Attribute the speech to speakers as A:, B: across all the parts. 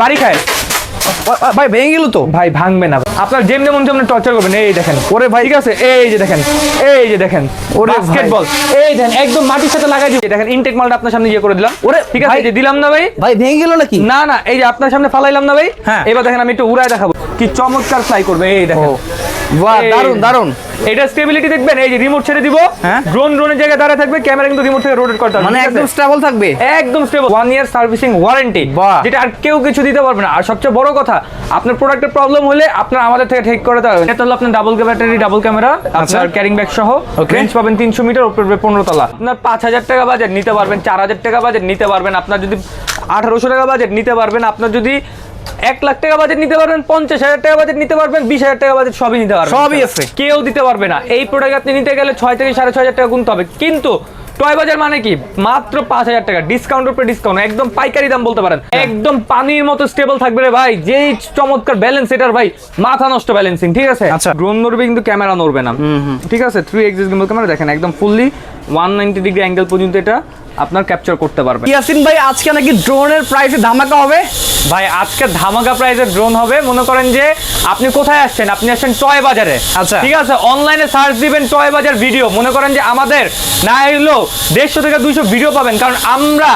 A: বাড়ি খায়?
B: ভাই ভেঙে গেল তো?
A: ভাই ভাঙবে না। আপনার যেমন যেমন যেমন টর্চার করবেন। এই দেখেন। ওরে ভাই ঠিক আছে? এই যে দেখেন। এই যে দেখেন।
B: ওরে
A: বাস্কেটবল এই দেখেন একদম মাটির সাথে লাগাই দিয়ে দেখেন ইনটেক মালটা আপনার সামনে ইয়ে করে দিলাম।
B: ওরে
A: ঠিক আছে যে দিলাম না ভাই?
B: ভাই ভেঙে গেল নাকি?
A: না না এই যে আপনার সামনে ফালাইলাম না ভাই?
B: হ্যাঁ।
A: এবার দেখেন আমি একটু উড়ায় দেখাবো। কি চমৎকার ফ্লাই করবে এই দেখেন।
B: বাহ দারুণ দারুণ
A: এটা স্টেবিলিটি দেখবেন এই যে রিমোট ছেড়ে দিব।
B: হ্যাঁ।
A: ড্রোন ড্রোনের জায়গায় দাঁড়ায় থাকবে ক্যামেরা কিন্তু রিমোট থেকে রোটেট করতে
B: মানে একদম স্টেবল থাকবে?
A: একদম stable one year servicing warranty যেটা আর কেউ কিছু দিতে পারবে না। আর সবচেয়ে বড় কথা আপনার প্রোডাক্টের প্রবলেম হলে আপনার আমাদের থেকে ঠিক করে দেওয়া এটা হলো আপনার ডাবল ব্যাটারি ডাবল ক্যামেরা আপনার ক্যারিং ব্যাগ সহ। রেঞ্জ পাবেন তিনশো মিটার উপরে পনেরো তলা। আপনার পাঁচ হাজার টাকা বাজেট নিতে পারবেন চার হাজার টাকা বাজেট নিতে পারবেন। আপনার যদি আঠারোশো টাকা বাজেট নিতে পারবেন আপনার যদি এক লাখ টাকা বাজেট নিতে পারবেন পঞ্চাশ হাজার টাকা বাজেট নিতে পারবেন বিশ হাজার টাকা বাজেট সবই নিতে পারবেন।
B: সবই আছে।
A: কেউ দিতে পারবে না। এই প্রোডাক্ট আপনি নিতে গেলে ছয় থেকে সাড়ে ছয় হাজার টাকা গুনতে হবে। কিন্তু টয় বাজার মানে কি? মাত্র পাঁচ হাজার টাকা। ডিসকাউন্টের উপরে ডিসকাউন্ট একদম পাইকারি দাম বলতে পারেন। একদম পানির মতো স্টেবল থাকবে রে ভাই। যেই চমৎকার ব্যালেন্স এটার ভাই মাথা নষ্ট ব্যালেন্সিং ঠিক আছে?
B: আচ্ছা।
A: ড্রোন নড়বে কিন্তু ক্যামেরা নড়বে না। ঠিক আছে? থ্রি এক্সিস গিম্বল ক্যামেরা দেখেন একদম fully one ninety degree angle পর্যন্ত এটা। আপনার ক্যাপচার করতে পারবে
B: ইয়াসিন ভাই আজকে নাকি ড্রোনের প্রাইসে ধামাকা হবে?
A: ভাই আজকে ধামাকা প্রাইজের ড্রোন হবে। মনে করেন যে আপনি কোথায় আসছেন? আপনি আসছেন টয় বাজারে
B: আচ্ছা।
A: ঠিক আছে? অনলাইনে সার্চ দিবেন টয় বাজার ভিডিও মনে করেন যে আমাদের না এলো দেড়শো থেকে দুইশো ভিডিও পাবেন। কারণ আমরা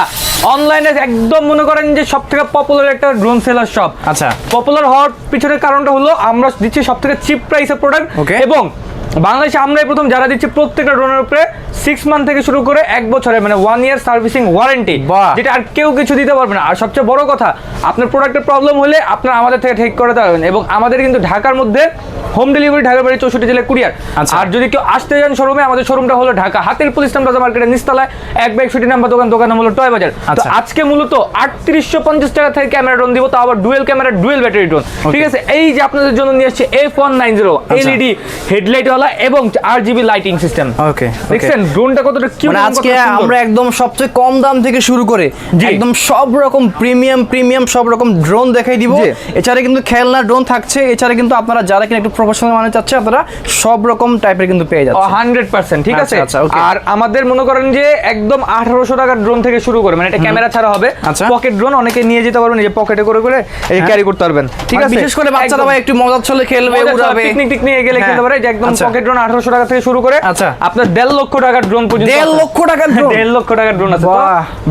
A: অনলাইনে একদম মনে করেন যে সব থেকে পপুলার একটা ড্রোন সেলার শপ
B: আচ্ছা।
A: পপুলার হওয়ার পিছনের কারণটা হলো আমরা দিচ্ছি সব থেকে চিপ প্রাইসের প্রোডাক্ট. এবং বাংলাদেশে আমরাই প্রথম যারা দিচ্ছি প্রত্যেকটা ড্রোনের উপরে সিক্স মান্থ থেকে শুরু করে এক বছরে মানে ওয়ান ইয়ার সার্ভিসিং ওয়ারেন্টি। যেটা আর কেউ কিছু দিতে পারবে না আর সবচেয়ে বড় কথা আপনার প্রোডাক্টের প্রবলেম হলে আপনার আমাদের থেকে ঠিক করে দেওয়া এবং আমাদের কিন্তু ঢাকার মধ্যে হোম ডেলিভারি ঢাকার বাড়ি চৌষট্টি জেলায় কুরিয়ার
B: আচ্ছা।
A: আর যদি কেউ আসতে যান শোরুমে আমাদের শোরুমটা হলো ঢাকা হাতের পুলিশ প্লাজা মার্কেটের নিস্তালায় এক বা একষট্টি নাম্বার দোকান দোকান নাম হলো টয় বাজার তো
B: আচ্ছা।
A: আজকে মূলত আটত্রিশশো পঞ্চাশ টাকা থেকে ক্যামেরা ড্রোন দিব তা আবার dual camera dual battery drone ঠিক আছে এই যে আপনাদের জন্য নিয়ে আসছে F one nine zero. LED headlight ওয়ালা এবং R GB lighting system
B: okay
A: দেখছেন ড্রোনটা কতটা কি
B: মানে আজকে আমরা একদম সবচেয়ে কম দাম থেকে শুরু করে একদম সব রকম প্রিমিয়াম প্রিমিয়াম সব রকম ড্রোন দেখাই দিব। এছাড়া কিন্তু খেলনা ড্রোন থাকছে। এছাড়া কিন্তু আপনারা যারা কিনা একটু প্রফেশনাল মানে চাচ্ছে আপনারা সব রকম টাইপের কিন্তু পেয়ে যাচ্ছেন।
A: হান্ড্রেড পার্সেন্ট ঠিক আছে?
B: আচ্ছা, আচ্ছা, okay.
A: আর আমাদের মনে করেন যে একদম আঠারোশো টাকার ড্রোন থেকে শুরু করে মানে এটা ক্যামেরা ছাড়া হবে।
B: আচ্ছা।
A: পকেট ড্রোন অনেকে নিয়ে যেতে পারবেন যে পকেটে করে করে এই
B: হ্যাঁ।
A: ক্যারি করতে পারবেন। ঠিক আছে?
B: বিশেষ করে বাচ্চারা ভাই একটু মজার ছলে খেলবে উড়াবে।
A: পিকনিক টিকনিক গেলে
B: হ্যাঁ।
A: খেলতে পারে যে একদম
B: আচ্ছা।
A: পকেট ড্রোন আঠারোশো টাকা থেকে শুরু করে
B: আচ্ছা।
A: আপনার দেড় লক্ষ টাকার ড্রোন পর্যন্ত
B: দেড় লক্ষ টাকার
A: দেড় লক্ষ টাকার ড্রোন আছে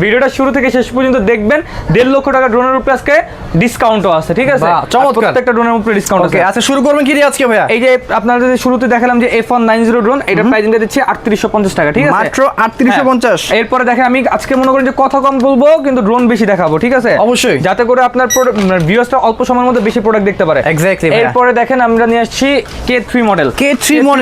A: ভিডিওটা শুরু থেকে শেষ পর্যন্ত দেখবেন দেড় লক্ষ টাকার ড্রোনের উপরে আজকে ডিসকাউন্টও আছে ঠিক আছে
B: চমৎকার।
A: প্রত্যেকটা ড্রোনের উপরে ডিসকাউন্ট আছে
B: আচ্ছা শুরু করবেন কি আজকে ভাইয়া
A: এই যে আপনারা যদি শুরুতে দেখালাম যে F one nine zero drone এটা প্রাইসিংটা দিচ্ছি আটত্রিশশো পঞ্চাশ টাকা ঠিক আছে
B: মাত্র আটত্রিশশো পঞ্চাশ
A: হ্যাঁ। এরপরে দেখেন আমি আজকে মনে করেন যে কথা কম বলব কিন্তু ড্রোন বেশি দেখাবো ঠিক আছে
B: অবশ্যই।
A: যাতে করে আপনার ভিউয়ার্সটা অল্প সময়ের মধ্যে বেশি প্রোডাক্ট দেখতে পারে
B: ভাইয়া।
A: এরপরে দেখেন আমরা নিয়ে আসছি K three model
B: K3 model?
A: Model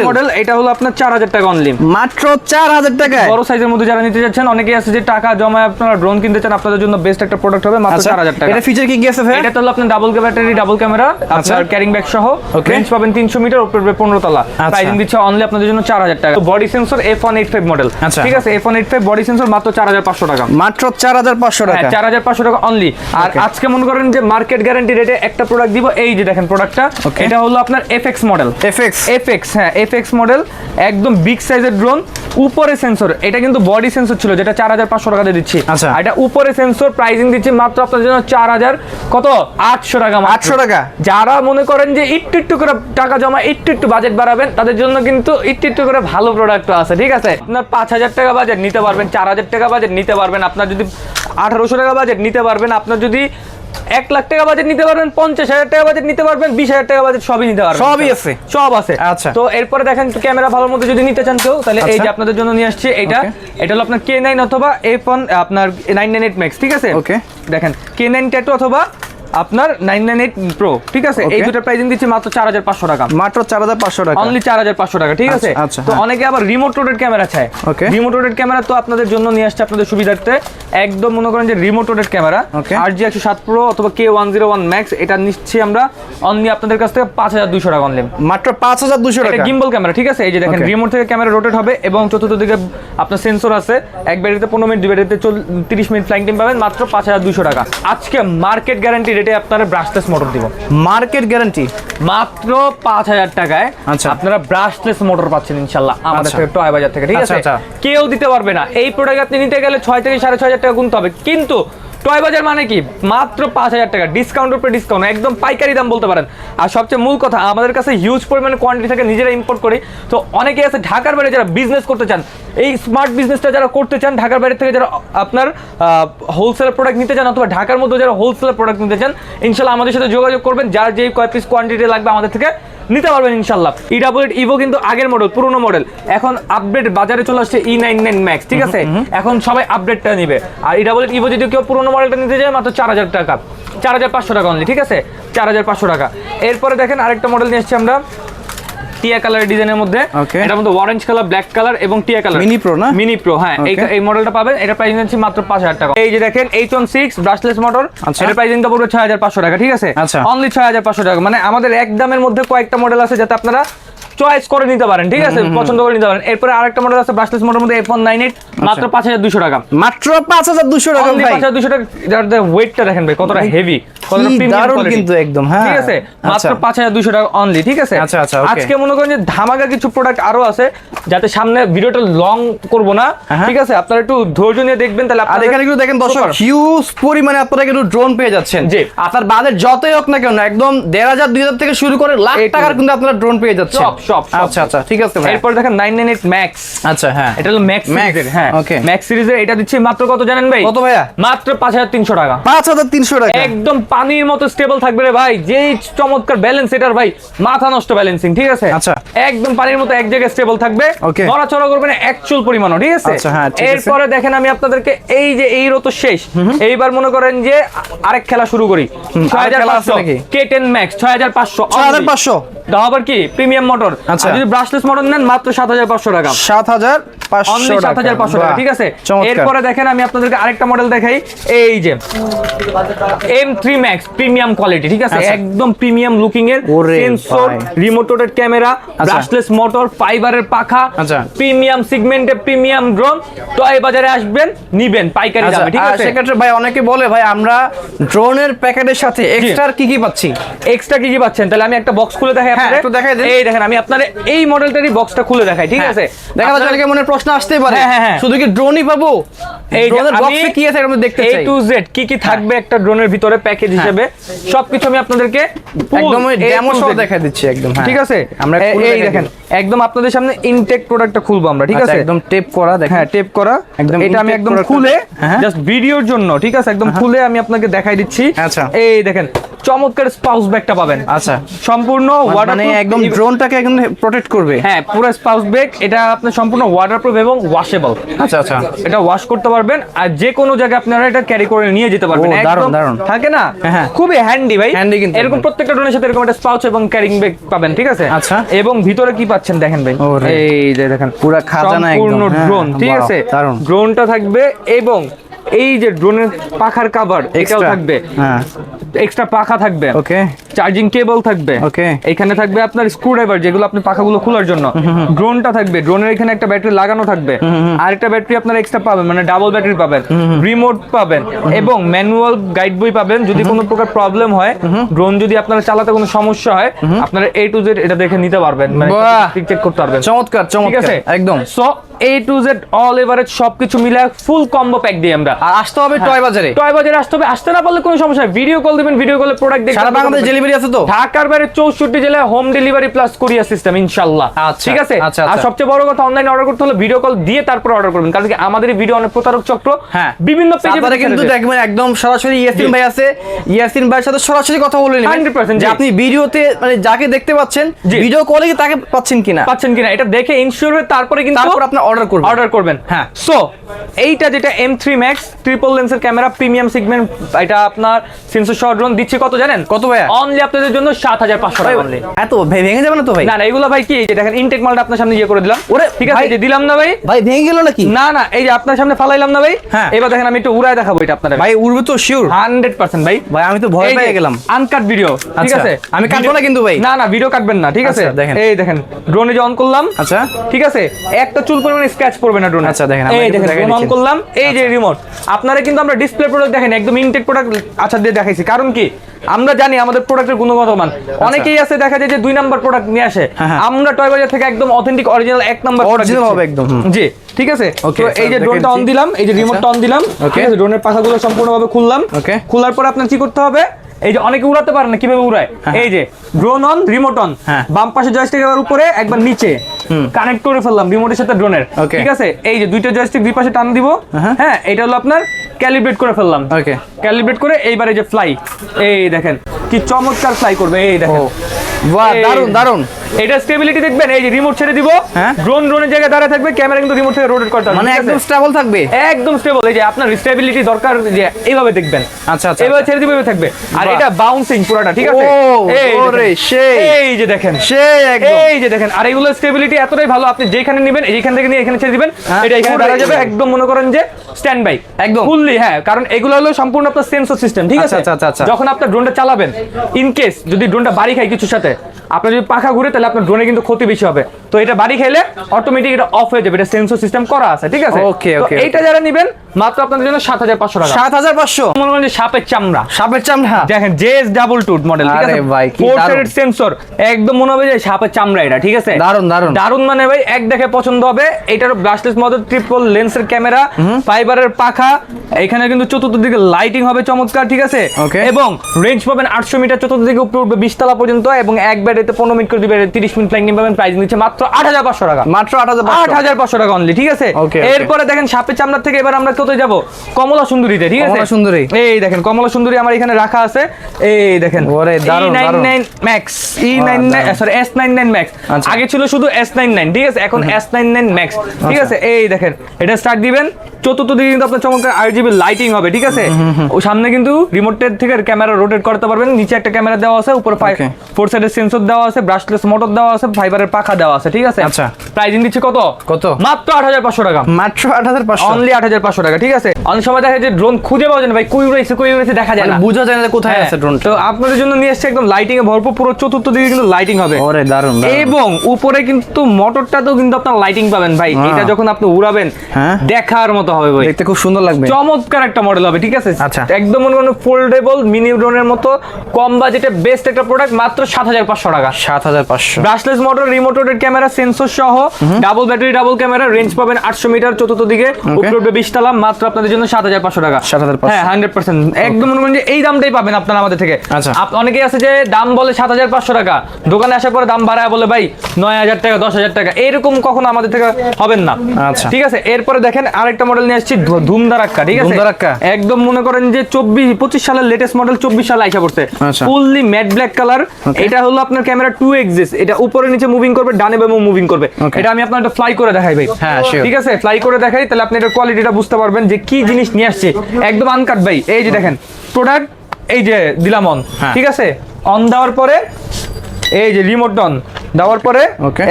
A: এটা হলো আপনার চার হাজার টাকা অনলি
B: মাত্র চার হাজার টাকায়?
A: বড় সাইজের মধ্যে যারা নিতে যাচ্ছেন অনেকেই আছে যে টাকা জমায় আপনারা ড্রোন কিনতে চান আপনাদের জন্য বেস্ট একটা প্রোডাক্ট হবে মাত্র
B: আচ্ছা
A: চার হাজার টাকা।
B: এটা ফিচার কি কি আছে ভাইয়া
A: এটা তো হলো আপনার ডাবল ব্যাটারি ডাবল ক্যামেরা
B: আচ্ছা।
A: আপনার ক্যারিং ব্যাগ সহ। রেঞ্জ পাবেন তিনশো মিটার উপরে পনেরো তলা
B: আচ্ছা।
A: প্রাইসিং দিচ্ছে অনলি আপনাদের জন্য চার হাজার টাকা। Body sensor F one eight five model
B: আচ্ছা।
A: ঠিক আছে F one eight five body sensor মাত্র চার হাজার পাঁচশো টাকা।
B: মাত্র চার হাজার পাঁচশো টাকা।
A: চার হাজার পাঁচশো টাকা অনলি আর আজকে মনে করেন যে মার্কেট গ্যারান্টি রেটে একটা প্রোডাক্ট দিব এই যে দেখেন প্রোডাক্টটা এটা হলো আপনার F X model
B: FX
A: FX হ্যাঁ এফএক্স মডেল একদম বিগ সাইজের ড্রোন উপরে সেন্সর এটা কিন্তু বডি সেন্সর ছিল যেটা চার হাজার পাঁচশো টাকা দিয়ে দিচ্ছি
B: আচ্ছা।
A: এটা উপরে সেন্সর প্রাইসিং দিচ্ছি মাত্র আপনার জন্য চার হাজার কত আটশো টাকা।
B: আটশো টাকা
A: যারা মনে করেন যে একটু একটু করে টাকা জমা একটু একটু বাজেট বাড়াবেন তাদের জন্য কিন্তু একটু একটু করে ভালো প্রোডাক্ট আছে ঠিক আছে আপনার পাঁচ হাজার টাকা বাজেট নিতে পারবেন চার হাজার টাকা বাজেট নিতে পারবেন আপনার যদি আঠারোশো টাকা বাজেট নিতে পারবেন আপনার যদি এক লাখ টাকা বাজেট নিতে পারবেন পঞ্চাশ হাজার টাকা বাজেট নিতে পারবেন বিশ হাজার টাকা বাজেট সবই নিতে পারবেন
B: সবই আছে।
A: সব আছে
B: আচ্ছা।
A: তো এরপরে দেখেন ক্যামেরা ভালো মতো যদি নিতে চান কেউ তাহলে এই
B: আচ্ছা।
A: যে আপনাদের জন্য নিয়ে আসছে এটা এটা হলো আপনার কে নাইন অথবা এফ আপনার নাইন নাইন এইট ম্যাক্স ঠিক আছে
B: ওকে
A: দেখেন কে নাইন ট্যাটু অথবা আপনার নাইন নাইন এইট প্রো ঠিক আছে? এই. দুটো প্রাইসিং দিচ্ছি মাত্র চার হাজার পাঁচশো টাকা।
B: মাত্র চার হাজার পাঁচশো টাকা।
A: অনলি চার হাজার পাঁচশো টাকা ঠিক আছে?
B: আচ্ছা, আচ্ছা,
A: তো
B: হ্যাঁ।
A: অনেকে আবার রিমোট রোডের ক্যামেরা চায়. রিমোট রোডের ক্যামেরা তো আপনাদের জন্য নিয়ে আসছে আপনাদের সুবিধার্থে। একদম মনে করেন যে রিমোট রোডের ক্যামেরা
B: Okay.
A: আর জি একশো সাত প্রো অথবা K one zero one max এটা নিচ্ছি আমরা অনলি আপনাদের কাছ থেকে পাঁচ হাজার দুশো টাকা অনলি
B: মাত্র পাঁচ হাজার দুশো
A: এটা
B: টাকা।
A: গিম্বল ক্যামেরা ঠিক আছে? এই যে দেখেন রিমোট থেকে ক্যামেরা রোটেট হবে এবং চতুর্থ দিকে আপনার সেন্সর আছে। এক ব্যাটারিতে পনেরো মিনিট দুই ব্যাটারিতে তিরিশ মিনিট ফ্লাইং টাইম পাবেন মাত্র পাঁচ হাজার দুশো টাকা। আজকে মার্কেট গ্যারান্টি রেটে আপনারা ব্রাশলেস মোটর দিব
B: মার্কেট গ্যারান্টি
A: মাত্র পাঁচ হাজার টাকায়
B: আচ্ছা।
A: আপনারা ব্রাশলেস মোটর পাচ্ছেন ইনশাল্লাহ আমাদের
B: আচ্ছা।
A: থেকে টয় বাজার থেকে ঠিক
B: আচ্ছা,
A: আছে
B: আচ্ছা।
A: কেউ দিতে পারবে না এই প্রোডাক্ট আপনি নিতে গেলে ছয় থেকে সাড়ে ছয় হাজার টাকা গুনতে হবে কিন্তু টয় বাজার মানে কি? মাত্র পাঁচ হাজার টাকা ডিসকাউন্টের উপরে ডিসকাউন্ট একদম পাইকারি দাম বলতে পারেন। আর সবচেয়ে মূল কথা, আমাদের কাছে হিউজ পরিমাণে কোয়ান্টিটি থাকে, নিজেরা ইম্পোর্ট করি। তো অনেকেই আছে ঢাকার বাইরে যারা বিজনেস করতে চান, এই স্মার্ট বিজনেসটা যারা করতে চান, ঢাকার বাইরে থেকে যারা আপনার হোলসেল প্রোডাক্ট নিতে চান, অথবা ঢাকার মধ্যে যারা হোলসেল প্রোডাক্ট নিতে চান, ইনশাল্লাহ আমাদের সাথে যোগাযোগ করবেন। যার যেই কয় পিস কোয়ান্টিটি লাগবে আমাদের থেকে নিতে পারবেন ইনশাল্লাহ ই ডাবল এইট ইভো কিন্তু আগের মডেল পুরোনো মডেল এখন আপডেট বাজারে চলে আসছে ই নাইন নাইন ম্যাক্স ঠিক আছে? এখন সবাই আপডেটটা নিবে। আর ই ডাবল এইট ইভো যদি কেউ পুরোনো মডেলটা নিতে যায় মাত্র চার হাজার টাকা। চার হাজার পাঁচশো টাকা অনলি ঠিক আছে? চার হাজার পাঁচশো টাকা। এরপরে দেখেন আরেকটা মডেল নিয়ে এসছি আমরা। টিয়া কালার ডিজাইনের মধ্যে। এটার মধ্যে অরেঞ্জ কালার ব্ল্যাক কালার এবং টিয়া কালার
B: মিনি প্রো না?
A: মিনি প্রো হ্যাঁ। এই মডেলটা পাবেন। এটা প্রাইস নিচ্ছি মাত্র পাঁচ হাজার টাকা। এই যে দেখেন H one six brushless motor
B: আচ্ছা।
A: এটা প্রাইস নিতে পড়বে ছয় হাজার পাঁচশো টাকা ঠিক আছে?
B: আচ্ছা।
A: অনলি ছয় হাজার পাঁচশো টাকা। মানে আমাদের এক দামের মধ্যে কয়েকটা মডেল আছে যাতে আপনারা চয়েস করে নিতে পারেন ঠিক আছে? পছন্দ করে নিতে পারেন। এরপরে আরেকটা মডেল আছে ব্রাশলেস মোটর মধ্যে এফ ওয়ান নাইন এইট মাত্র পাঁচ হাজার দুশো টাকা।
B: মাত্র পাঁচ হাজার দুশো টাকা
A: Only
B: ভাই।
A: 5200 টাকা যার ওয়েটটা দেখেন ভাই কতটা হেভি
B: দারুণ কিন্তু একদম, হ্যাঁ।
A: ঠিক আছে? মাত্র
B: আচ্ছা।
A: 5200 টাকা অনলি ঠিক আছে?
B: আচ্ছা, আচ্ছা,
A: আজকে মনে করেন যে ধামাকা কিছু প্রোডাক্ট আরও আছে যাতে সামনে ভিডিওটা লং করব না
B: হ্যাঁ।
A: ঠিক আছে? আপনারা একটু ধৈর্য নিয়ে দেখবেন তাহলে
B: আর এখানে কিন্তু দেখেন দর্শক
A: Super।
B: হিউজ পরিমাণে আপনারা কিন্তু ড্রোন পেয়ে যাচ্ছেন।
A: জি।
B: আপনার বাজেট যতই হোক না কেন একদম দেড় হাজার দুই হাজার থেকে শুরু করে লাখ টাকার কিন্তু আপনারা ড্রোন পেয়ে যাচ্ছেন।
A: সব।
B: আচ্ছা আচ্ছা ঠিক আছে ভাই।
A: এরপর দেখেন 998 ম্যাক্স
B: আচ্ছা হ্যাঁ।
A: এটা হলো ম্যাক্স হ্যাঁ।
B: okay.
A: ম্যাক্স সিরিজের এটা দিচ্ছি মাত্র কত জানেন ভাই?
B: কত ভাইয়া?
A: মাত্র 5300 টাকা।
B: পাঁচ হাজার তিনশো টাকা।
A: একদম পানির মতো স্টেবল থাকবে রে ভাই। যেই চমৎকার ব্যালেন্স এটার ভাই মাথা নষ্ট ব্যালেন্সিং ঠিক আছে?
B: আচ্ছা।
A: একদম পানির মতো এক জায়গায় স্টেবল থাকবে. নড়াচড়া করবে না অ্যাকচুয়াল পরিমাণও ঠিক আছে?
B: আচ্ছা, হ্যাঁ, ঠিক আছে।
A: এরপরে দেখেন আমি আপনাদেরকে এই যে এই রত শেষ। এইবার মনে করেন যে আরেক খেলা শুরু করি। ছয়
B: আরেক
A: হাজার
B: খেলা আছে
A: পাঁচশো।
B: নাকি?
A: কে টেন ম্যাক্স ছয় হাজার পাঁচশো
B: ছয় হাজার পাঁচশো।
A: দাও আবার কি? প্রিমিয়াম মোটর
B: আচ্ছা।
A: যদি ব্রাশলেস মোটর নেন মাত্র সাত হাজার পাঁচশো টাকা।
B: সাত হাজার পাঁচশো
A: অনলি সাত হাজার পাঁচশো টাকা ঠিক আছে? এরপরে দেখেন আমি আপনাদেরকে আরেকটা মডেল দেখাই। এই যে M three max premium quality ঠিক আছে?
B: আচ্ছা।
A: একদম প্রিমিয়াম লুকিং এর সেন্সর
B: ভাই।
A: Remote rotated camera brushless motor ফাইবারের পাখা। প্রিমিয়াম সিগমেন্টে প্রিমিয়াম ড্রোন তো এই বাজারে আসবেন নিবেন পাইকারি
B: আচ্ছা,
A: দামে ঠিক আছে?
B: সেক্ষেত্রে ভাই অনেকে বলে ভাই আমরা ড্রোনের প্যাকেটের সাথে এক্সট্রা কি কি পাচ্ছি?
A: এক্সট্রা কি কি পাচ্ছেন? তাহলে আমি একটা বক্স খুলে দেখাই
B: হ্যাঁ,
A: আপনাদের।
B: একটু দেখাই।
A: এই দেখেন আমি আপনার এই মডেলটারই বক্সটা খুলে দেখাই ঠিক আছে?
B: হ্যাঁ। দেখা যাচ্ছে অনেকের মনে প্রশ্ন আসতেই পারে।
A: হ্যাঁ, হ্যাঁ।
B: শুধু কি ড্রোনই পাবো?
A: এই
B: বক্সে কি আছে আমরা দেখতে চাই?
A: to Z কি কি থাকবে একটা ড্রোনের ভিতরে প্যাকেজ হিসেবে সবকিছু আমি আপনাদেরকে
B: একদম ডেমো সহ
A: Z
B: দেখাই দিচ্ছি একদম।
A: ঠিক আছে?
B: আমরা
A: এই দেখেন একদম আপনাদের সামনে ইনটেক প্রোডাক্টটা খুলবো আমরা ঠিক
B: আচ্ছা,
A: আছে?
B: একদম টেপ করা দেখেন।
A: হ্যাঁ টেপ করা।
B: একদম
A: এটা আমি একদম খুলে। জাস্ট ভিডিওর জন্য ঠিক আছে? একদম খুলে আমি আপনাকে দেখাই দিচ্ছি।
B: আচ্ছা।
A: এই দেখেন চমৎকার স্পাউস ব্যাগটা পাবেন।
B: আচ্ছা।
A: সম্পূর্ণ
B: মানে একদম ড্রোনটাকে একদম প্রোটেক্ট করবে?
A: হ্যাঁ পুরো স্পাউস ব্যাগ এটা আপনার সম্পূর্ণ ওয়াটারপ্রুফ এবং ওয়াশেবল
B: আচ্ছা আচ্ছা।
A: এটা ওয়াশ করতে পারবেন আর যে কোনো জায়গায় আপনারা এটা ক্যারি করে নিয়ে যেতে পারবেন।
B: দারুণ, দারুণ।
A: থাকে না?
B: হ্যাঁ, হ্যাঁ।
A: খুবই হ্যান্ডি ভাই।
B: Handy কিন্তু
A: এরকম প্রত্যেকটা ড্রোনের সাথে এরকম একটা স্পাউচ এবং ক্যারিং ব্যাগ পাবেন ঠিক আছে?
B: আচ্ছা।
A: এবং ভিতরে কি পাচ্ছেন দেখেন ভাই? এই যে দেখেন।
B: পুরো খাজানা একদম,
A: সম্পূর্ণ
B: হ্যাঁ,
A: ড্রোন ঠিক আছে। ড্রোনটা থাকবে এবং এই যে ড্রোনের পাখার কাভার এটাও থাকবে।
B: হ্যাঁ।
A: এক্সট্রা পাখা থাকবে।
B: ওকে
A: চার্জিং কেবল থাকবে।
B: Okay.
A: এখানে থাকবে আপনার স্ক্রু ড্রাইভার যেগুলো আপনি পাখাগুলো খোলার জন্য। ড্রোনটা থাকবে। ড্রোনের এখানে একটা ব্যাটারি লাগানো থাকবে। আরেকটা ব্যাটারি আপনার এক্সট্রা পাবেন মানে ডাবল ব্যাটারি পাবেন। রিমোট পাবেন এবং ম্যানুয়াল গাইড বই পাবেন। যদি কোনো প্রকার প্রবলেম হয় ড্রোন যদি আপনারা চালাতে কোনো সমস্যা হয় আপনারা এ টু জেড এটা দেখে নিতে পারবেন। মানে। চেক করতে পারবেন।
B: চমৎকার চমৎকার ঠিক
A: আছে?
B: একদম।
A: So A to Z all average সবকিছু মিলে ফুল কম্বো প্যাক দিই আমরা।
B: আর আসতে হবে টয় বাজারে।
A: টয় বাজারে আসতে হবে আসতে না পারলে কোনো সমস্যা ভিডিও কল দিবেন ভিডিও কলে প্রোডাক্ট দেখে
B: সারা বাংলাদেশ ডেলিভারি আছে তো?
A: ঢাকার বাইরে চৌষট্টি জেলায় home delivery plus courier system ইনশাল্লাহ।
B: আচ্ছা,
A: ঠিক আছে?
B: আচ্ছা,
A: আর
B: আচ্ছা।
A: সবচেয়ে বড় কথা অনলাইনে অর্ডার করতে হলে ভিডিও কল দিয়ে তারপর অর্ডার করবেন। কারণ কি আমাদের ভিডিও অনেক প্রতারক চক্র।
B: হ্যাঁ।
A: বিভিন্ন পেজে
B: আপনারা কিন্তু দেখবেন একদম সরাসরি ইয়াসিন। ভাই আছে। ইয়াসিন ভাইয়ের সাথে সরাসরি কথা বলে নেবেন।
A: 100%
B: যে আপনি ভিডিওতে মানে যাকে দেখতে পাচ্ছেন। ভিডিও কলে তাকে পাচ্ছেন কিনা?
A: পাচ্ছেন কিনা এটা দেখে ইনশিওর হয়ে তারপরে কিন্তু
B: তারপর আপনি অর্ডার করবেন।
A: অর্ডার করবেন
B: হ্যাঁ।
A: সো এইটা যেটা এম থ্রি ম্যাক্স ট্রিপল লেন্সের ক্যামেরা প্রিমিয়াম সিগমেন্ট এটা আপনার সেন্সর শট ড্রোন দিচ্ছে কত জানেন?
B: কত ভাইয়া?
A: অনলি আপনাদের জন্য সাত হাজার পাঁচশো টাকা only।
B: এত ভে- ভেঙে যাবে না তো ভাই?
A: না না এগুলো ভাই কি যে দেখেন ইনটেক মালটা আপনার সামনে ইয়ে করে দিলাম।
B: ওরে,
A: ঠিক আছে যে দিলাম না ভাই?
B: ভাই ভেঙে গেল নাকি?
A: না না এই যে আপনার সামনে ফালাইলাম না ভাই?
B: হ্যাঁ।
A: এবার দেখেন আমি একটু উড়ায় দেখাবো এটা আপনাদের।
B: ভাই উড়বে তো শিওর
A: হান্ড্রেড পার্সেন্ট ভাই।
B: ভাই আমি তো ভয় পেয়ে গেলাম।
A: আনকাট ভিডিও ঠিক
B: আচ্ছা,
A: আছে?
B: আমি কাটবো না কিন্তু ভাই।
A: না না ভিডিও কাটবেন না ঠিক আছে?
B: আচ্ছা, দেখেন।
A: এই দেখেন ড্রোনে যে অন করলাম
B: আচ্ছা।
A: ঠিক আছে? একটা চুল পরিমাণে স্ক্র্যাচ পড়বে না ড্রোনে
B: আচ্ছা, দেখেন,
A: এই দেখেন ড্রোন অন করলাম। এই যে রিমোট আপনারা কিন্তু আমরা ডিসপ্লে প্রোডাক্ট দেখেন একদম ইনটেক প্রোডাক্ট আচ্ছা দিয়ে দেখাইছি। কারণ কি? আমরা জানি আমাদের প্রোডাক্টের গুণগত মান। অনেকেই আছে দেখা যায় যে দুই নাম্বার প্রোডাক্ট নিয়ে আসে।
B: হ্যাঁ, হ্যাঁ।
A: আমরা টয় বাজার থেকে একদম অথেন্টিক অরিজিনাল এক নাম্বার
B: Original হবে একদম,
A: জি ঠিক আছে? তো এই যে ড্রোনটা অন দিলাম এই যে রিমোটটা অন দিলাম. ঠিক আছে ড্রোনের পাখাগুলো সম্পূর্ণভাবে খুললাম।
B: Okay.
A: খোলার পর আপনার কি করতে হবে? এই যে অনেকে উড়াতে পারে না কীভাবে উড়ায়? এই যে ড্রোন অন রিমোট অন
B: হ্যাঁ।
A: বাম পাশে জয়স্টিক এবার উপরে একবার নিচে কানেক্ট করে ফেললাম রিমোটের সাথে ড্রোনের ঠিক আছে? এই যে দুইটা জয়স্টিক দুই পাশে টান দিব।
B: হ্যাঁ।
A: হ্যাঁ এটা হলো আপনার ক্যালিব্রেট করে ফেললাম।
B: ওকে
A: ক্যালিব্রেট করে এই যে ফ্লাই এই দেখেন কি চমৎকার ফ্লাই করবে এই দেখেন।
B: বাহ দারুণ দারুণ
A: এটা স্টেবিলিটি দেখবেন এই যে রিমোট ছেড়ে দিব।
B: হ্যাঁ।
A: ড্রোন ড্রোনের জায়গায় দাঁড়ায় থাকবে ক্যামেরা কিন্তু রিমোট থেকে রোটেট করতে হবে
B: মানে একদম স্টেবল থাকবে?
A: একদম স্টেবল এই যে আপনার স্টেবিলিটি দরকার যে এইভাবে দেখবেন।
B: আচ্ছা, আচ্ছা,
A: এইভাবে
B: আচ্ছা।
A: ছেড়ে দিবে থাকবে। আর এটা বাউন্সিং পুরোটা ঠিক আছে?
B: ওরে, সেই।
A: এই যে দেখেন।
B: সেই একদম।
A: এই যে দেখেন আর এগুলো স্টেবিলিটি এতটাই ভালো আপনি যেখানে নেবেন এইখান থেকে নিয়ে এখানে ছেড়ে দিবেন
B: হ্যাঁ,
A: এটা এখানে
B: পুরো
A: দাঁড়া যাবে একদম মনে করেন যে স্ট্যান্ড বাই
B: একদম।
A: ফুললি হ্যাঁ কারণ এগুলো হলো সম্পূর্ণ আপনার সেন্সর সিস্টেম ঠিক আছে?
B: আচ্ছা, আচ্ছা, আচ্ছা।
A: যখন আপনার ড্রোনটা চালাবেন ইন কেস যদি ড্রোনটা বাড়ি খায় কিছুর সাথে আপনার যদি পাখা ঘুরে তাহলে আপনার ড্রোনে কিন্তু ক্ষতি বেশি হবে। তো এটা বাড়ি খেলে অটোমেটিক এটা অফ হয়ে যাবে। এটা সেন্সর সিস্টেম করা আছে ঠিক আছে?
B: ওকে
A: ওকে
B: এটা
A: এইটা যারা নেবেন মাত্র আপনাদের জন্য সাত হাজার পাঁচশো টাকা।
B: সাত হাজার পাঁচশো?
A: মনে করেন সাপের চামড়া।
B: সাপের চামড়া?
A: দেখেন ডাবল টুথ মডেল ঠিক আছে?
B: ভাই,
A: ফোর। সেন্সর একদম মনে হবে যে সাপের চামড়া এটা ঠিক আছে?
B: দারুণ, দারুণ।
A: দারুণ মানে ভাই এক দেখে পছন্দ হবে। এটার ট্রিপল লেন্সের ক্যামেরা ফাইবারের পাখা। এখানে কিন্তু চতুর্দিকে লাইটিং হবে চমৎকার ঠিক আছে? এবং রেঞ্জ পাবেন আটশো মিটার চতুর্দিকে উপরে উঠবে বিশ তলা পর্যন্ত এবং এক ব্যাটারিতে পনেরো মিনিট করে দিবে তিরিশ মিনিট ফ্লাইং পাবেন প্রাইস নিচ্ছে মাত্র আট হাজার পাঁচশো টাকা।
B: মাত্র আট হাজার
A: আট হাজার পাঁচশো টাকা অনলি ঠিক আছে. এরপরে দেখেন সাপের চামড়ার থেকে এবার আমরা কোথায় যাব কমলা সুন্দরীতে ঠিক আছে
B: সুন্দরী।
A: এই দেখেন কমলা সুন্দরী আমার এখানে রাখা আছে এই দেখেন
B: ওরে, দারুণ।
A: ম্যাক্স ই নাইন
B: দারুণ।
A: Sorry S nine nine max. আগে ছিল শুধু এস নাইন নাইন ঠিক আছে এখন এস নাইন নাইন ম্যাক্স ঠিক
B: আচ্ছা।
A: আছে এই দেখেন এটা স্টার্ট দিবেন চতুর্থ দিকে কিন্তু আপনার চমৎকার আট জিবি লাইটিং হবে ঠিক আছে ও সামনে কিন্তু রিমোটের থেকে ক্যামেরা রোটেট করতে পারবেন নিচে একটা ক্যামেরা দেওয়া আছে উপরে
B: Okay.
A: ফোর সাইডের সেন্সর দেওয়া আছে ব্রাশলেস মোটর দেওয়া আছে ফাইবারের পাখা দেওয়া আছে ঠিক আছে
B: আচ্ছা।
A: প্রাইজিং দিচ্ছে কত
B: কত?
A: মাত্র আট হাজার পাঁচশো টাকা
B: মাত্র আট হাজার পাঁচশো
A: অনলি আট হাজার পাঁচশো টাকা ঠিক আছে? অনেক সময় দেখা যায় যে ড্রোন খুঁজে পাওয়া যায় না ভাই কই উড়াইছে কই উড়াইছে দেখা যায় না।
B: মানে বোঝা যায় না কোথায়
A: হ্যাঁ,
B: আছে ড্রোনটা
A: তো আপনাদের জন্য নিয়ে এসছে একদম লাইটিং এ ভরপুর পুরো চতুর্থ দিকে কিন্তু লাইটিং হবে।
B: ওরে দারুণ।
A: এবং উপরে কিন্তু মোটরটাতেও কিন্তু আপনার লাইটিং পাবেন ভাই। এটা যখন আপনি উড়াবেন
B: হ্যাঁ।
A: দেখার মতো হবে ভাই।
B: দেখতে খুব সুন্দর লাগবে।
A: চমৎকার একটা মডেল হবে ঠিক আছে?
B: আচ্ছা।
A: একদম মনে করেন ফোল্ডেবল মিনি ড্রোনের মতো কম বাজেটে বেস্ট একটা প্রোডাক্ট মাত্র সাত হাজার পাঁচশো টাকা।
B: সাত হাজার পাঁচশো।
A: Brushless motor remote camera sensor সহ double battery double camera range পাবেন আটশো মিটার চতুর্থ দিকে। উপরে বিশ তালা মাত্র আপনাদের জন্য সাত হাজার পাঁচশো টাকা।
B: 7,500
A: হ্যাঁ হান্ড্রেড পার্সেন্ট একদম মনে করেন যে এই দামটাই পাবেন আপনারা আমাদের থেকে।
B: আচ্ছা।
A: অনেকেই আছে যে দাম বলে সাত হাজার পাঁচশো টাকা। দোকানে আসার পরে দাম বাড়ায় বলে ভাই নয় হাজার টাকা দশ হাজার টাকা। এরকম কখনো আমাদের থেকে হবেন না।
B: আচ্ছা।
A: ঠিক আছে? এরপরে দেখেন আরেকটা মডেল নিয়ে আসছি ধুমধারাক্কা ঠিক আছে। একদম মনে করেন যে চব্বিশ পঁচিশ সালের লেটেস্ট মডেল চব্বিশ সালে আইসা পড়ছে। ফুললি ম্যাট ব্ল্যাক কালার এটা হলো আপনার ক্যামেরা টু এক্সিস এটা উপরে নিচে মুভিং করবে ডানে বামে মুভিং করবে। এটা আমি আপনার ফ্লাই করে দেখাই ভাই।
B: হ্যাঁ,
A: ঠিক আছে? ফ্লাই করে দেখাই তাহলে আপনি এটার কোয়ালিটিটা বুঝতে পারবেন। যে কি জিনিস নিয়ে আসছে। একদম আনকাট ভাই। এই যে দেখেন প্রোডাক্ট এই যে দিলাম অন
B: হ্যাঁ।
A: ঠিক আছে? অন দেওয়ার পরে এই যে রিমোট অন দেওয়ার পরে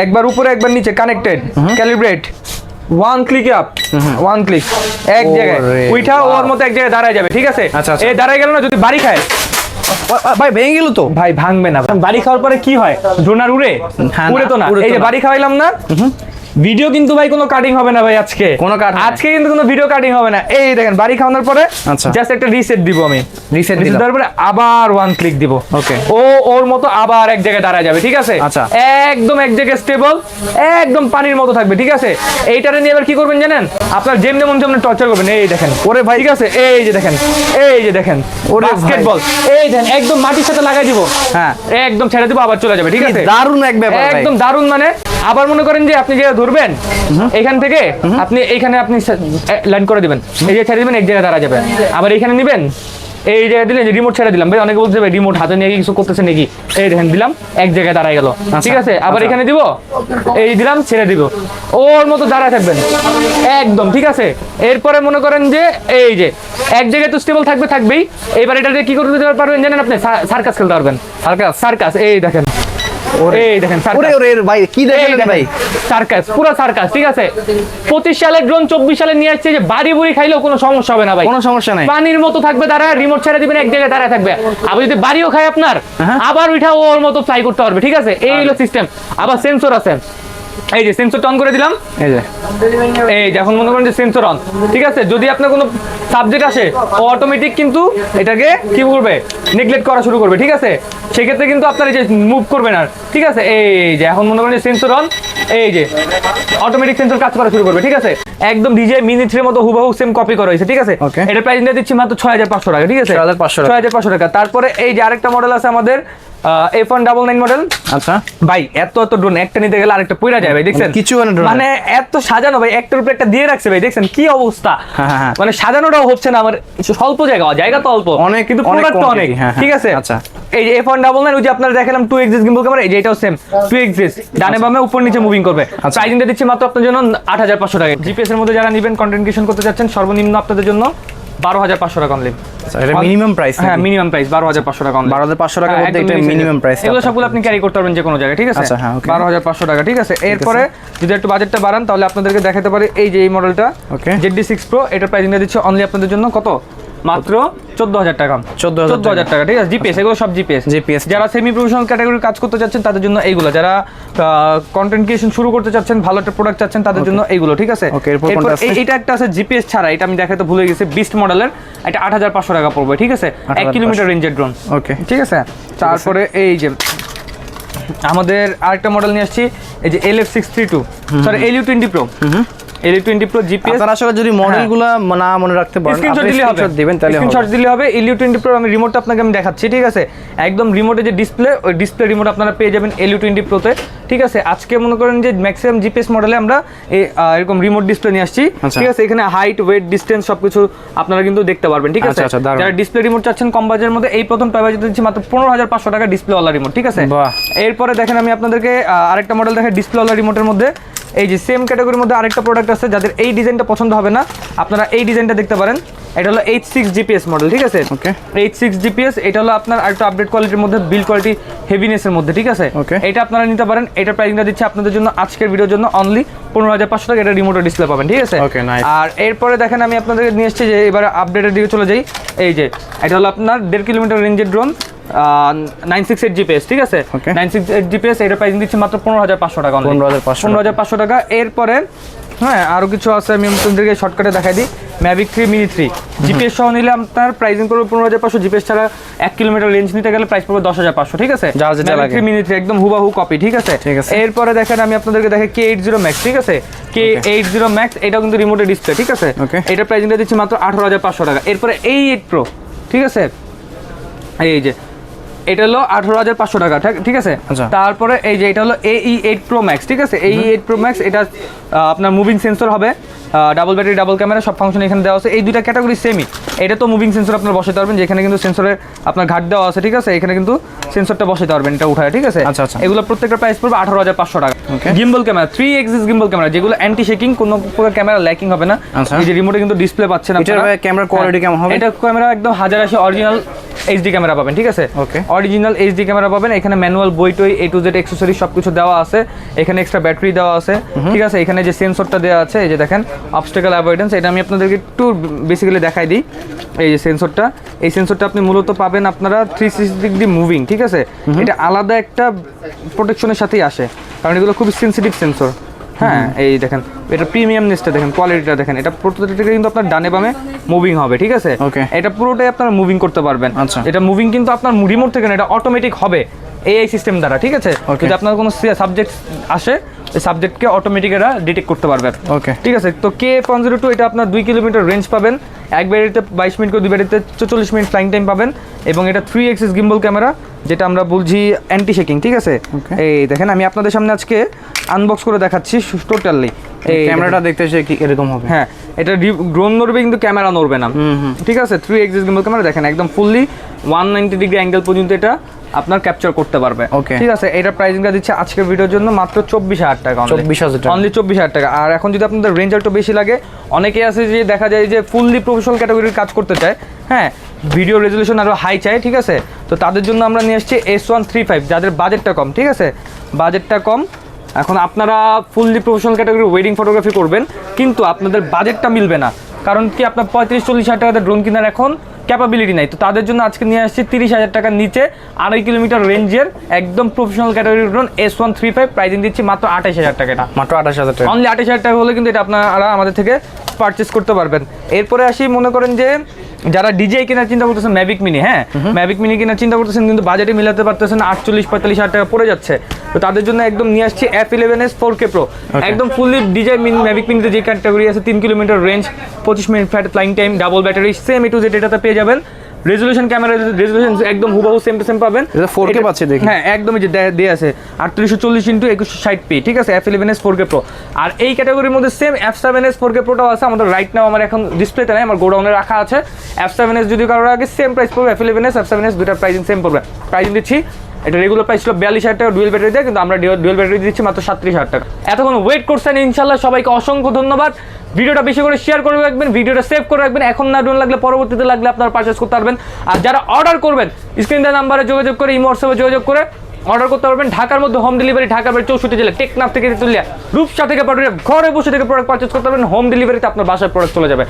A: একবার উপরে একবার নিচে connected calibrate one click up one click এক জায়গায়। উইঠা ওর মতো এক জায়গায় দাঁড়ায় যাবে ঠিক আছে?
B: আচ্ছা, আচ্ছা।
A: এই দাঁড়ায় গেল না যদি বাড়ি খায়।
B: ভাই ভেঙে গেল তো?
A: ভাই ভাঙবে না। বাড়ি খাওয়ার পরে কি হয়? ড্রোনার উড়ে?
B: হ্যাঁ
A: উড়ে তো না। এই যে বাড়ি খাওয়াইলাম না ভিডিও কিন্তু ভাই কোনো কাটিং হবে না ভাই আজকে।
B: কোনো না।
A: আজকে কিন্তু কোনো ভিডিও কাটিং হবে না। এই দেখেন বাড়ি খাওয়ানোর পরে
B: আচ্ছা।
A: জাস্ট একটা রিসেট দিব আমি। রিসেট
B: দিলাম।
A: দেওয়ার পরে আবার ওয়ান ক্লিক দিব।
B: Okay.
A: ও ওর মতো আবার এক জায়গায় দাঁড়ায় যাবে ঠিক আছে?
B: আচ্ছা।
A: একদম এক জায়গায় স্টেবল একদম পানির মতো থাকবে ঠিক আছে? এইটারে নিয়ে এবার কি করবেন জানেন? আপনার যেমনি মন যেমন টর্চার করবেন এই দেখেন। ওরে ভাই। ঠিক আছে? এই যে দেখেন এই যে দেখেন।
B: ওরে
A: বাস্কেটবল এই দেখেন একদম মাটির সাথে লাগাই দিব।
B: হ্যাঁ।
A: একদম ছেড়ে দিব আবার চলে যাবে ঠিক আছে?
B: দারুণ এক ব্যাপার
A: একদম দারুণ মানে আবার মনে করেন যে আপনি যে ধরবেন এখান থেকে আপনি এইখানে আপনি ল্যান্ড করে দিবেন। এই যে ছেড়ে দিবেন এক জায়গায় দাঁড়া যাবে আবার এইখানে নিবেন এই জায়গায় দিলেন রিমোট ছেড়ে দিলাম। ভাই অনেকে ভাই রিমোট হাতে নিয়ে কিছু করতেছে নাকি? এই দেখেন দিলাম এক জায়গায় দাঁড়ায় গেল। ঠিক আছে? আবার
B: আচ্ছা।
A: এখানে দিব এই দিলাম ছেড়ে দিব। ওর মতো দাঁড়ায় থাকবেন। একদম ঠিক আছে? এরপরে মনে করেন যে এই যে এক জায়গায় তো স্টেবল থাকবে থাকবেই। এবার এটা কি করতে দিতে পারবেন জানেন আপনি? সার্কাস খেলতে পারবেন।
B: সার্কাস
A: সার্কাস এই দেখেন। এই দেখেন
B: ওরে ওরে ভাই কি দেখেন ভাই?
A: সার্কাস পুরো সার্কাস ঠিক আছে? পঁচিশ সালের ড্রোন চব্বিশ সালে নিয়ে আসছে যে বাড়ি বুড়ি খাইলেও কোনো সমস্যা হবে না ভাই।
B: কোনো সমস্যা নাই।
A: পানির মতো থাকবে তারা রিমোট ছেড়ে দিবেন এক জায়গায় দাঁড়ায় থাকবে। আবার যদি বাড়িও খায় আপনার
B: হ্যাঁ।
A: আবার ওইটা ওর মতো ফ্লাই করতে পারবে ঠিক আছে? এই হলো সিস্টেম আবার সেন্সর আছে। এই যে সেন্সর অন করে দিলাম।
B: এই যে।
A: এই যে এখন মনে করেন যে সেন্সর অন ঠিক আছে? যদি আপনার কোনো সাবজেক্ট আসে অটোমেটিক কিন্তু এটাকে কি করবে? নেগলেক্ট করা শুরু করবে ঠিক আছে? সেক্ষেত্রে কিন্তু আপনার এই যে মুভ করবে না ঠিক আছে? এই যে এখন মনে করেন যে সেন্সর অন এই যে অটোমেটিক সেন্সর কাজ করা শুরু করবে ঠিক আছে? একদম ডিজে মিনি থ্রির মতো হুবহু সেম কপি করা হয়েছে ঠিক আছে. এটা প্রাইস নিয়ে দিচ্ছি মাত্র ছয় হাজার পাঁচশো টাকা ঠিক আছে?
B: 6,500 টাকা।
A: ছয় হাজার পাঁচশো টাকা। তারপরে এই যে আরেকটা মডেল আছে আমাদের F one double nine model
B: আচ্ছা।
A: ভাই এত এত ড্রোন একটা নিতে গেলে আরেকটা পইরা যায় ভাই দেখছেন
B: মানে কিছু মানে
A: মানে এত সাজানো ভাই একটার উপরে একটা দিয়ে রাখছে ভাই দেখছেন কি অবস্থা
B: হ্যাঁ, হ্যাঁ, হ্যাঁ।
A: মানে সাজানোটাও হচ্ছে না আমার স্বল্প জায়গা জায়গা তো অল্প
B: অনেক-
A: কিন্তু প্রোডাক্ট অনেক। ঠিক আছে
B: আচ্ছা।
A: এই যে এফ ওয়ান ডাবল নাইন ওই যে আপনারা দেখালাম টু এক্সিস গিম্বল ক্যামেরা এই যে এটাও সেম টু এক্সিস ডানে বামে উপর নিচে মুভিং করবে
B: আচ্ছা।
A: প্রাইসিংটা দিচ্ছি মাত্র আপনার জন্য আট হাজার পাঁচশো টাকা জিপিএস এর মধ্যে যারা নেবেন কন্টেন্ট ক্রিয়েশন করতে যাচ্ছেন সর্বনিম্ন আপনাদের জন্য বারো হাজার পাঁচশো টাকা অনলি
B: এটা মিনিমাম প্রাইস
A: হ্যাঁ মিনিমাম প্রাইস বারো হাজার পাঁচশো টাকা
B: বারো হাজার
A: পাঁচশো
B: টাকা
A: একদম
B: এটা
A: minimal
B: minimum
A: এগুলো সবগুলো আপনি ক্যারি করতে পারবেন যে কোনো জায়গায় ঠিক আছে?
B: আচ্ছা, হ্যাঁ,
A: বারো হাজার পাঁচশো টাকা ঠিক আছে? এরপরে যদি একটু বাজেটটা বাড়ান তাহলে আপনাদেরকে দেখাতে পারি এই যে এই মডেলটা জেডি সিক্স প্রো এটার প্রাইস দিচ্ছে অনলি আপনাদের জন্য কত? মাত্র চোদ্দ হাজার টাকা।
B: 14,000
A: চোদ্দ হাজার টাকা ঠিক আছে? জিপিএস এগুলো সব জিপিএস
B: জিপিএস
A: যারা সেমি প্রফেশনাল ক্যাটাগরির কাজ করতে চাচ্ছেন তাদের জন্য এইগুলো। যারা কন্টেন্ট ক্রিয়েশন শুরু করতে চাচ্ছেন ভালো একটা প্রোডাক্ট চাচ্ছেন তাদের জন্য এইগুলো ঠিক আছে? এটা একটা আছে জিপিএস ছাড়া এটা আমি দেখাতে ভুলে গেছি। বিস্ট মডেলের এটা আট হাজার পাঁচশো টাকা পড়বে ঠিক আছে? এক কিলোমিটার রেঞ্জের ড্রোন
B: ওকে
A: ঠিক আছে? তারপরে এই যে আমাদের আরেকটা মডেল নিয়ে আসছি এই যে L F six three two sorry L U twenty pro L pro GPS
B: আপনারা আসলে যদি মডেলগুলো না মনে রাখতে পারেন
A: স্ক্রিনশট দিলে হবে।
B: দিবেন তাহলে
A: স্ক্রিনশট দিলে হবে। প্রো আমি রিমোটটা আপনাকে আমি দেখাচ্ছি ঠিক আছে? একদম রিমোটে যে ডিসপ্লে ওই ডিসপ্লে রিমোট আপনারা পেয়ে যাবেন প্রোতে ঠিক আছে? আজকে মনে করেন যে ম্যাক্সিমাম জিপিএস মডেলে আমরা এরকম রিমোট ডিসপ্লে নিয়ে আসছি
B: আচ্ছা।
A: ঠিক আছে? এখানে হাইট ওয়েট ডিস্টেন্স সবকিছু আপনারা কিন্তু দেখতে পারবেন ঠিক আছে?
B: আচ্ছা, আচ্ছা।
A: যারা ডিসপ্লে রিমোট চাচ্ছেন কম বাজেটের মধ্যে এই প্রথম প্রাইস দিচ্ছি মাত্র পনেরো হাজার পাঁচশো টাকা ডিসপ্লেওয়ালা রিমোট ঠিক আছে? এরপরে দেখেন আমি আপনাদেরকে আরেকটা মডেল দেখেন ডিসপ্লেওয়ালা রিমোটের মধ্যে। এই যে সেম ক্যাটাগরির মধ্যে আরেকটা প্রোডাক্ট আছে যাদের এই ডিজাইনটা পছন্দ হবে না আপনারা এই ডিজাইনটা দেখতে পারেন এটা হলো এইচ সিক্স জিপিএস মডেল ঠিক আছে
B: Okay.
A: এইচ সিক্স জিপিএস এটা হলো আপনার আরেকটা আপডেট কোয়ালিটির মধ্যে বিল কোয়ালিটি হেভিনেসের মধ্যে ঠিক আছে
B: Okay.
A: এটা আপনারা নিতে পারেন এটা প্রাইসিংটা দিচ্ছে আপনাদের জন্য আজকের ভিডিওর জন্য অনলি পনেরো হাজার পাঁচশো টাকা এটা রিমোটের ডিসপ্লে পাবেন ঠিক আছে
B: nice.
A: আর এরপরে দেখেন আমি আপনাদেরকে নিয়ে এসেছি যে এবার আপডেটের দিকে চলে যাই এই যে এটা হলো আপনার দেড় কিলোমিটার রেঞ্জের drone nine six eight GPS ঠিক আছে. নাইন সিক্স এইট জিপিএস এটা প্রাইসিং দিচ্ছে মাত্র পনেরো হাজার পাঁচশো টাকা
B: 15,500
A: পনেরো হাজার পাঁচশো টাকা। এরপরে হ্যাঁ আরও কিছু আছে আমি আপনাদেরকে শর্টকাটে দেখাই দিই। Mavic three mini three GPS সহ নিলে আপনার প্রাইসিং পড়বে পনেরো হাজার পাঁচশো। জিপিএস ছাড়া এক কিলোমিটার রেঞ্জ নিতে গেলে প্রাইস পড়বে দশ হাজার পাঁচশো ঠিক আছে। থ্রি মিনি থ্রি একদম হুবাহু কপি ঠিক আছে। এরপরে দেখেন আমি আপনাদেরকে দেখে কে এইট জিরো ম্যাক্স ঠিক আছে? কে এইট জিরো ম্যাক্স এটাও কিন্তু রিমোটে ডিসপ্লে ঠিক আছে. এটা প্রাইসিংটা দিচ্ছি মাত্র আঠারো হাজার পাঁচশো টাকা। এরপরে এই এইট প্রো ঠিক আছে? এই যে এটা হলো আঠারো হাজার পাঁচশো টাকা ঠিক- আছে
B: আচ্ছা।
A: তারপরে এই যে এটা হলো এই এইট প্রো ম্যাক্স ঠিক আছে এই এইট প্রো ম্যাক্স এটা আপনার মুভিং সেন্সর হবে ডাবল ব্যাটারি ডাবল ক্যামেরা সব ফাংশন এখানে দেওয়া আছে এই দুইটা ক্যাটাগরি সেমই এটা তো মুভিং সেন্সর আপনার বসাতে পারবেন যেখানে কিন্তু সেন্সরের আপনার ঘাট দেওয়া আছে ঠিক আছে এখানে কিন্তু সেন্সরটা বসাতে পারবেন এটা উঠায় ঠিক আছে
B: আচ্ছা, আচ্ছা।
A: এগুলো প্রত্যেকটা প্রাইস পড়বে আঠারো হাজার পাঁচশো টাকা. Gimbal camera three axis gimbal camera যেগুলো অ্যান্টি শেকিং কোনো প্রকার ক্যামেরা ল্যাকিং হবে না
B: আচ্ছা।
A: এই যে রিমোটে কিন্তু ডিসপ্লে পাচ্ছেন আপনারা।
B: ভাই camera
A: হ্যাঁ,
B: কেমন হবে?
A: এটা ক্যামেরা একদম হাজার আশি অরিজিনাল এইচডি ক্যামেরা পাবেন ঠিক আছে?
B: ওকে
A: অরিজিনাল এইচডি ক্যামেরা পাবেন এখানে ম্যানুয়াল বই টই এ টু জেড অ্যাক্সেসরি সব কিছু দেওয়া আছে। এখানে এক্সট্রা ব্যাটারি দেওয়া আছে ঠিক আছে? এখানে যে সেন্সরটা দেওয়া আছে এই যে দেখেন অবস্টেকাল অ্যাভয়েডেন্স এটা আমি আপনাদেরকে একটু বেসিক্যালি দেখাই দিই এই যে সেন্সরটা এই সেন্সরটা আপনি মূলত পাবেন আপনারা থ্রি সিক্সটি ডিগ্রি মুভিং ঠিক আছে? এটা আলাদা একটা প্রোটেকশনের সাথেই আসে কারণ এগুলো খুব সেন্সিটিভ সেন্সর হ্যাঁ এই দেখেন এটা প্রিমিয়ামনেসটা দেখেন কোয়ালিটিটা দেখেন। এটা প্রত্যেকটা কিন্তু আপনার ডানে বামে মুভিং হবে ঠিক আছে. এটা পুরোটাই আপনার মুভিং করতে পারবেন।
B: আচ্ছা।
A: এটা মুভিং কিন্তু আপনার রিমোট থেকে না এটা অটোমেটিক হবে এআই সিস্টেম দ্বারা ঠিক আছে. যদি আপনার কোনো সাবজেক্ট আসে এই সাবজেক্টকে অটোমেটিক এরা ডিটেক্ট করতে পারবে।
B: ওকে
A: ঠিক আছে? তো কে ওয়ান জিরো টু এটা আপনার দুই কিলোমিটার রেঞ্জ পাবেন। এক ব্যাটারিতে বাইশ মিনিট করে দুই ব্যাটারিতে চল্লিশ মিনিট ফ্লাইং টাইম পাবেন। এবং এটা থ্রি এক্সিস গিম্বল ক্যামেরা যেটা আমরা বলছি অ্যান্টি শেকিং ঠিক আছে? এই দেখেন আমি আপনাদের সামনে আজকে আনবক্স করে দেখাচ্ছি টোটালি এই
B: ক্যামেরাটা দেখতে সে কি এরকম হবে?
A: হ্যাঁ এটা ড্রোন নড়বে কিন্তু ক্যামেরা নড়বে না। ঠিক আছে? থ্রি এক্সিস গিম্বল ক্যামেরা দেখেন একদম fully one ninety degree angle পর্যন্ত এটা আপনার ক্যাপচার করতে পারবে।
B: ওকে
A: ঠিক আছে? এটা প্রাইসিংটা দিচ্ছে আজকের ভিডিওর জন্য মাত্র চব্বিশ হাজার টাকা only।
B: 24,000 টাকা।
A: অনলি চব্বিশ হাজার টাকা। আর এখন যদি আপনাদের রেঞ্জ একটু বেশি লাগে অনেকে আছে যে দেখা যায় যে ফুললি প্রফেশনাল ক্যাটাগরির কাজ করতে চায় হ্যাঁ ভিডিও রেজলিউশন আরও হাই চাই ঠিক আছে? তো তাদের জন্য আমরা নিয়ে আসছি এস ওয়ান থ্রি ফাইভ যাদের বাজেটটা কম ঠিক আছে? বাজেটটা কম। এখন আপনারা fully professional category wedding photography করবেন কিন্তু আপনাদের বাজেটটা মিলবে না। কারণ কি আপনার পঁয়ত্রিশ চল্লিশ হাজার টাকাতে ড্রোন কেনার এখন ক্যাপাবিলিটি নাই। তো তাদের জন্য আজকে নিয়ে আসছি তিরিশ হাজার টাকার নিচে আড়াই কিলোমিটার রেঞ্জের একদম professional category drone S one three five pricing দিচ্ছি মাত্র আঠাশ হাজার টাকা
B: মাত্র আঠাশ হাজার টাকা।
A: অনলি আঠাশ হাজার টাকা হলে কিন্তু এটা আপনারা আমাদের থেকে পারচেস করতে পারবেন। এরপরে আসি মনে করেন যে যারা ডিজে কেনার চিন্তা করতেছেন ম্যাভিক মিনি হ্যাঁ? ম্যাভিক মিনি কেনার চিন্তা করতেছেন কিন্তু বাজেটে মিলাতে পারতেছেন আটচল্লিশ পঁয়তাল্লিশ হাজার টাকা পড়ে যাচ্ছে। তো তাদের জন্য একদম নিয়ে আসছি F eleven S four K pro একদম ফুললি ডিজে ম্যাভিক মিনিতে যে ক্যাটাগরি আছে তিন কিলোমিটার রেঞ্জ পঁচিশ minute flat flying time double battery same A to Z এটাতে পেয়ে যাবেন। রেজলিউশন ক্যামেরা রেজলিউশন একদম হুবহু সেম টু সেম পাবেন।
B: এটা 4K পাচ্ছে দেখি।
A: হ্যাঁ একদমই যে দেয়া আছে। আটত্রিশশো চল্লিশ ইন্টু একুশশো ষাট পি ঠিক আছে? F eleven S four K pro আর এই ক্যাটাগরির মধ্যে same F seven S four K প্রোটাও আছে। আমাদের রাইট নাও আমার এখন ডিসপ্লেতে নাই আমার গোডাউনে রাখা আছে। F7s যদি কারোর আগে সেম প্রাইস পড়বে F eleven S F seven S দুটার প্রাইসিং সেম পড়বে। প্রাইসিং দিচ্ছি। এটা রেগুলার প্রাইস ছিল বিয়াল্লিশ হাজার টাকা ডুয়েল ব্যাটারি দেয়, কিন্তু আমরা ডুয়েল ব্যাটারি দিচ্ছি মাত্র সাতত্রিশ হাজার টাকা। এতক্ষণ ওয়েট করছেন ইনশাল্লাহ সবাইকে অসংখ্য ধন্যবাদ। ভিডিওটা বেশি করে শেয়ার করে রাখবেন, ভিডিওটা সেভ করে রাখবেন। এখন না ডোন লাগলে পরবর্তীতে লাগলে আপনারা পারচেস করতে পারবেন। আর যারা অর্ডার করবেন স্ক্রিন দেওয়া নাম্বারে যোগাযোগ করে ইমো হোয়াটসঅ্যাপে যোগাযোগ করে অর্ডার করতে পারবেন। ঢাকার মধ্যে হোম ডেলিভারি ঢাকার বাড়ি চৌষট্টি জেলা, টেকনাফ থেকে তুলিয়া রূপসা থেকে পাটুরিয়া, ঘরে বসে থেকে প্রোডাক্ট পারচেস করতে পারবেন। হোম ডেলিভারিতে আপনার বাসায় প্রোডাক্ট চলে যাবে।